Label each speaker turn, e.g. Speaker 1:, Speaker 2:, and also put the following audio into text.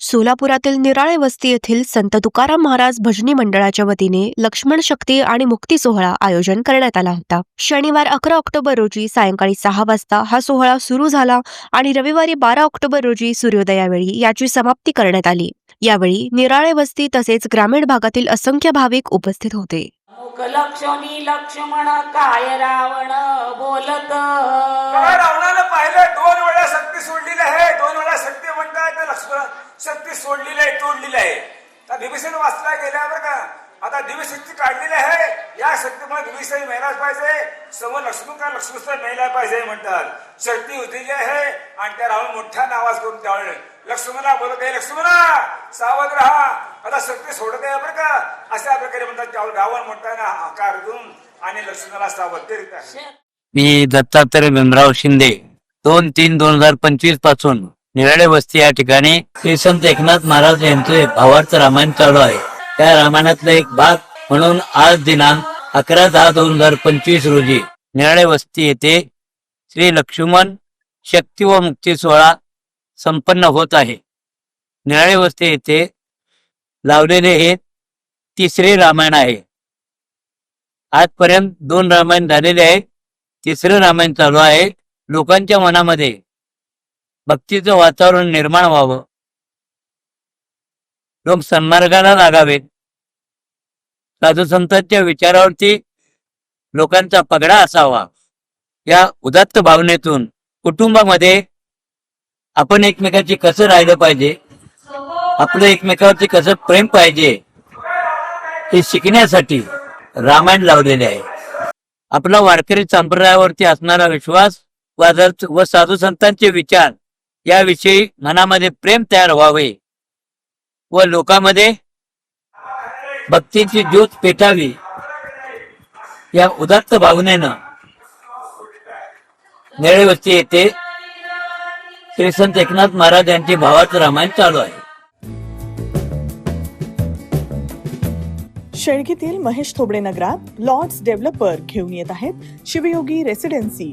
Speaker 1: सोलापुरातील निराळे वस्ती येथील संत तुकाराम महाराज भजनी मंडळाच्या वतीने लक्ष्मण शक्ती आणि मुक्ती सोहळा आयोजन करण्यात आला होता. शनिवार अकरा ऑक्टोबर रोजी सायंकाळी सहा वाजता हा सोहळा सुरू झाला आणि रविवारी बारा ऑक्टोबर रोजी सूर्योदयावेळी याची समाप्ती करण्यात आली. यावेळी निराळे वस्ती तसेच ग्रामीण भागातील असंख्य भाविक उपस्थित होते.
Speaker 2: लक्ष्मण काय रावण बोलत?
Speaker 3: बघा, रावणानं पाहिलं? दोन वेळा शक्ती सोडलेली आहे दोन वेळा शक्ती म्हणताय तर लक्ष्मण. शक्ती सोडलेली आहे तोडलेली आहे. तर विभीषण वाचला गेल्या का? आता दिव्य शक्ती काढलेली आहे. या शक्तीमुळे विभीषण मेलाच पाहिजे. समोर लक्ष्मण का लक्ष्मण मेला पाहिजे म्हणतात. शक्ती उठलेली आहे आणि त्या राहून मोठ्या नावाज करून त्यावेळेस लक्ष्मणा बोलत आहे लक्ष्मणा सावध राहा. आता शक्ती सोडत आहे बरं का? अशा प्रकारे म्हणतात त्यावर रावण म्हणताना आकार देऊन आणि लक्ष्मणाला सावध करीत आहे.
Speaker 4: मी दत्तात्रय भीमराव शिंदे दोन तीन दोन हजार पंचवीसपासून निराळे वस्ती या ठिकाणी श्री संत एकनाथ महाराज यांचे भावार्थ रामायण चालू आहे. त्या रामायणातला एक भाग म्हणून आज दिनांक अकरा दहा दोन हजार पंचवीस रोजी निराळे वस्ती येथे श्री लक्ष्मण शक्ती व मुक्ती सोहळा संपन्न होत आहे. निराळे वस्ती येथे लावलेले हे तिसरे रामायण आहे. आजपर्यंत दोन रामायण झालेले आहे तिसरं रामायण चालू आहे. लोकांच्या मनामध्ये भक्तीचं वातावरण निर्माण व्हावं. लोक सन्मार्गाला लागावेत. साधू संतांच्या विचारावरती लोकांचा पगडा असावा. या उदात्त भावनेतून कुटुंबामध्ये आपण एकमेकाची कसं राहिलं पाहिजे? आपलं एकमेकावरती कसं प्रेम पाहिजे? हे शिकण्यासाठी रामायण लावलेले आहे. आपला वारकरी संप्रदायावरती असणारा विश्वास व व साधू संतांचे विचार याविषयी मनामध्ये प्रेम तयार व्हावे व लोकांमध्ये भक्तीची ज्योत पेटावी या उदात्त भावनेनं नेळेवस्ती येथे श्री संत एकनाथ महाराज यांचे भावाचं रामायण चालू आहे.
Speaker 5: शेळकीतील महेश थोबडे नगरात लॉर्ड्स डेव्हलपर घेऊन येत आहेत शिवयोगी रेसिडेन्सी.